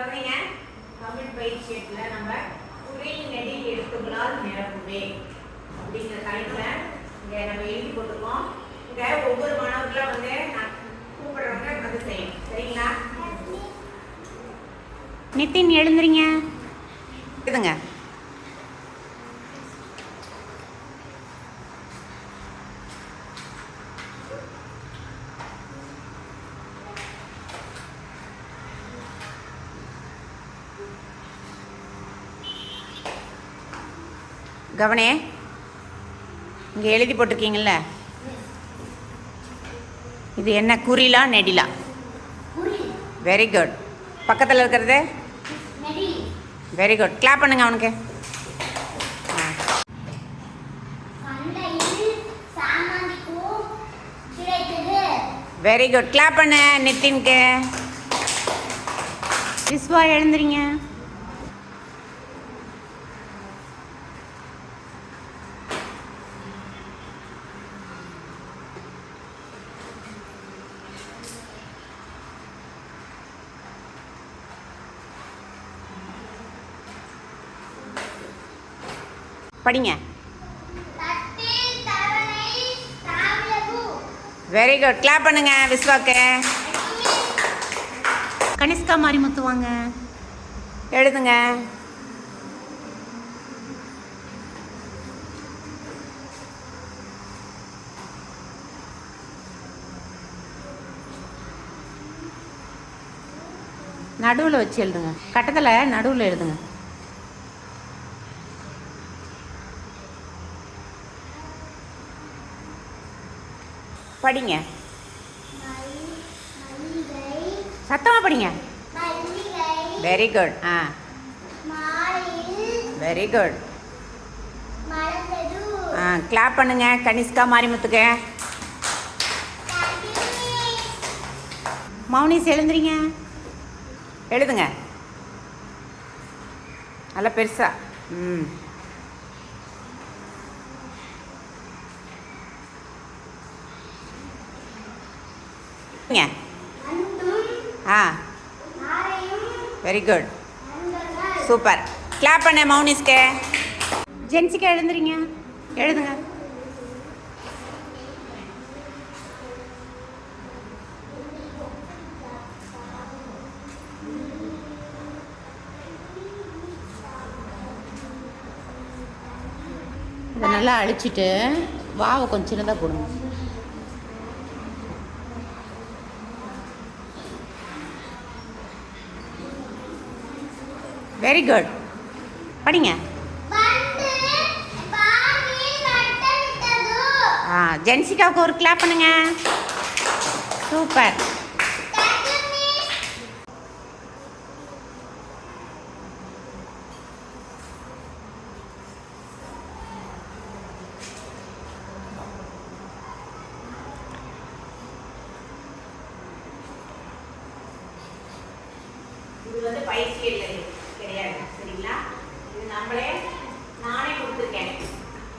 கவனிங்க தமிழ் பயிற்சியத்துல நம்ம குரில் நெடில் எழுத்துக்களால் நிரப்புவே. அப்படிங்கிற தலைப்புல இங்க நம்ம எழுதி போட்டிருக்கோம். இங்க ஒவ்வொரு மாணவர்களும் வந்து நான் கூப்பிடுறவங்க வந்து செய்யணும். சரிங்களா? நிதின் எழுந்துறீங்க. இதுங்க கவனே இங்கே எழுதி போட்டிருக்கீங்கல்ல? இது என்ன குறிலா நெடிலா? வெரி குட் பக்கத்தில் இருக்கிறது? வெரி குட் கிளாப் பண்ணுங்க அவனுக்கு. வெரி குட் கிளாப் பண்ணு நித்தின்க்கு. விஸ்வா எழுந்துறீங்க. படிங்க. வெரி குட் கிளாப் பண்ணுங்க விஸ்வாக்கு. கனிஷ்கா மாரிமுத்து வாங்க எழுதுங்க. நடுவில் வச்சு எழுதுங்க. கட்டத்தில் நடுவில் எழுதுங்க. படிங்க. சத்தமாக படிங்க. வெரி குட் ஆ. வெரி குட் ஆ கிளாப் பண்ணுங்க. கனிஷ்கா மாரிமுத்துக்கு. மௌனிஸ் எழுந்துறீங்க. எழுதுங்க. நல்லா பெருசா. ம். ஆ. வெரி குட் சூப்பர் கிளாப் பண்ண மௌனிஸ்க்கு ஜென்ஸுக்கு எழுந்துறீங்க. எழுதுங்க. இதை நல்லா அழிச்சிட்டு வாவை கொஞ்சம் சின்னதாக போடுங்க. வெரி குட் படிங்க. ஆ ஜென்சிகாவுக்கு ஒரு கிளாப் பண்ணுங்க. சூப்பர் இது வந்து பயிற்சி இல்லை கிடையாது சரிங்களா இது நம்மளே நானே கொடுத்துருக்கேன்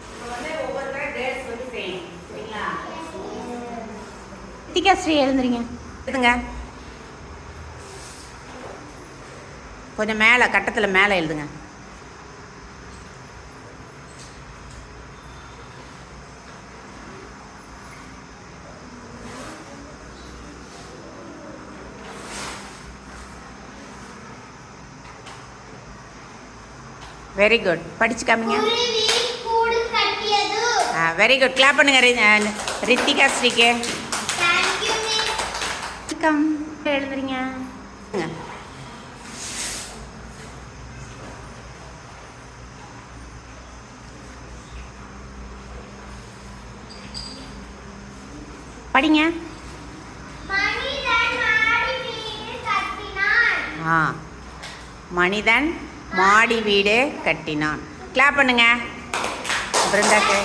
இப்போ வந்து ஒவ்வொருத்தரும் கேர்ள்ஸ் வந்து செய்யணும் சரிங்களா ஸ்ரீ எழுந்துறீங்க? எழுதுங்க. கொஞ்சம் மேலே கட்டத்தில் மேலே எழுதுங்க. வெரி குட் படிச்சு காமிங்க வெரி குட் கிளாப் பண்ணுங்க ரித்திகா ஸ்ரீக்கு. வெல்கம் எழுதுறீங்க? படிங்க. ஆ. மனிதன் மாடி வீடு கட்டினான். கிளாப் பண்ணுங்க. பிருந்தாக்கு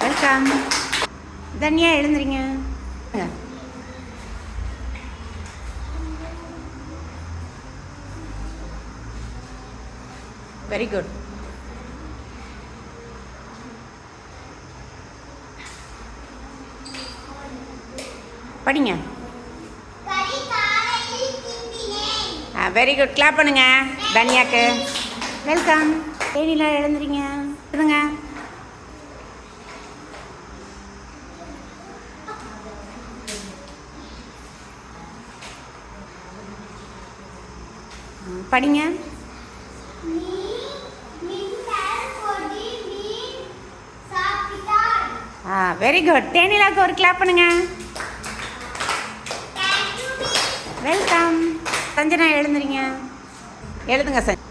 வெல்கம் தன்யா எழுந்துறீங்க வெரி குட் படிங்க. வெரி குட் கிளாப் பண்ணுங்க தனியாக்கு. வெல்கம் தேனிலா எழுந்துறீங்க. இருங்க படிங்க. வெரி குட் தேனிலாக்கு ஒரு கிளாப் பண்ணுங்க. வெல்கம் சஞ்சனா எழுந்துறீங்க. எழுதுங்க சஞ்ச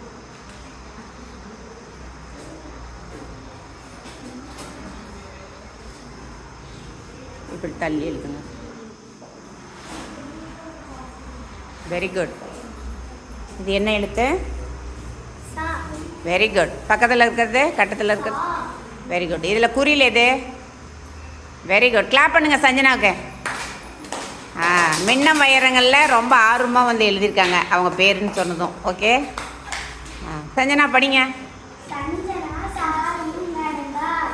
இப்படி தள்ளி எழுதுங்க. வெரி குட் இது என்ன எழுத்து? வெரி குட் பக்கத்தில் இருக்கிறது கட்டத்தில் இருக்கிறது. வெரி குட் இதில் குறியில் எது வெரி குட் கிளாப் பண்ணுங்க சஞ்சனாவுக்கு. ஆ மின்னம் வைரங்களில் ரொம்ப ஆர்வமாக வந்து எழுதியிருக்காங்க அவங்க பேருன்னு சொன்னதும். ஓகே ஆ சஞ்சனா படிங்க.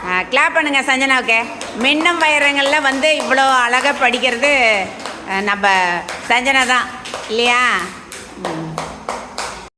ஆ கிளாப் பண்ணுங்க சஞ்சனாவுக்கு. மின்னம் வைரங்களில் வந்து இவ்வளோ அழகாக படிக்கிறது நம்ம சஞ்சனா தான். இல்லையா?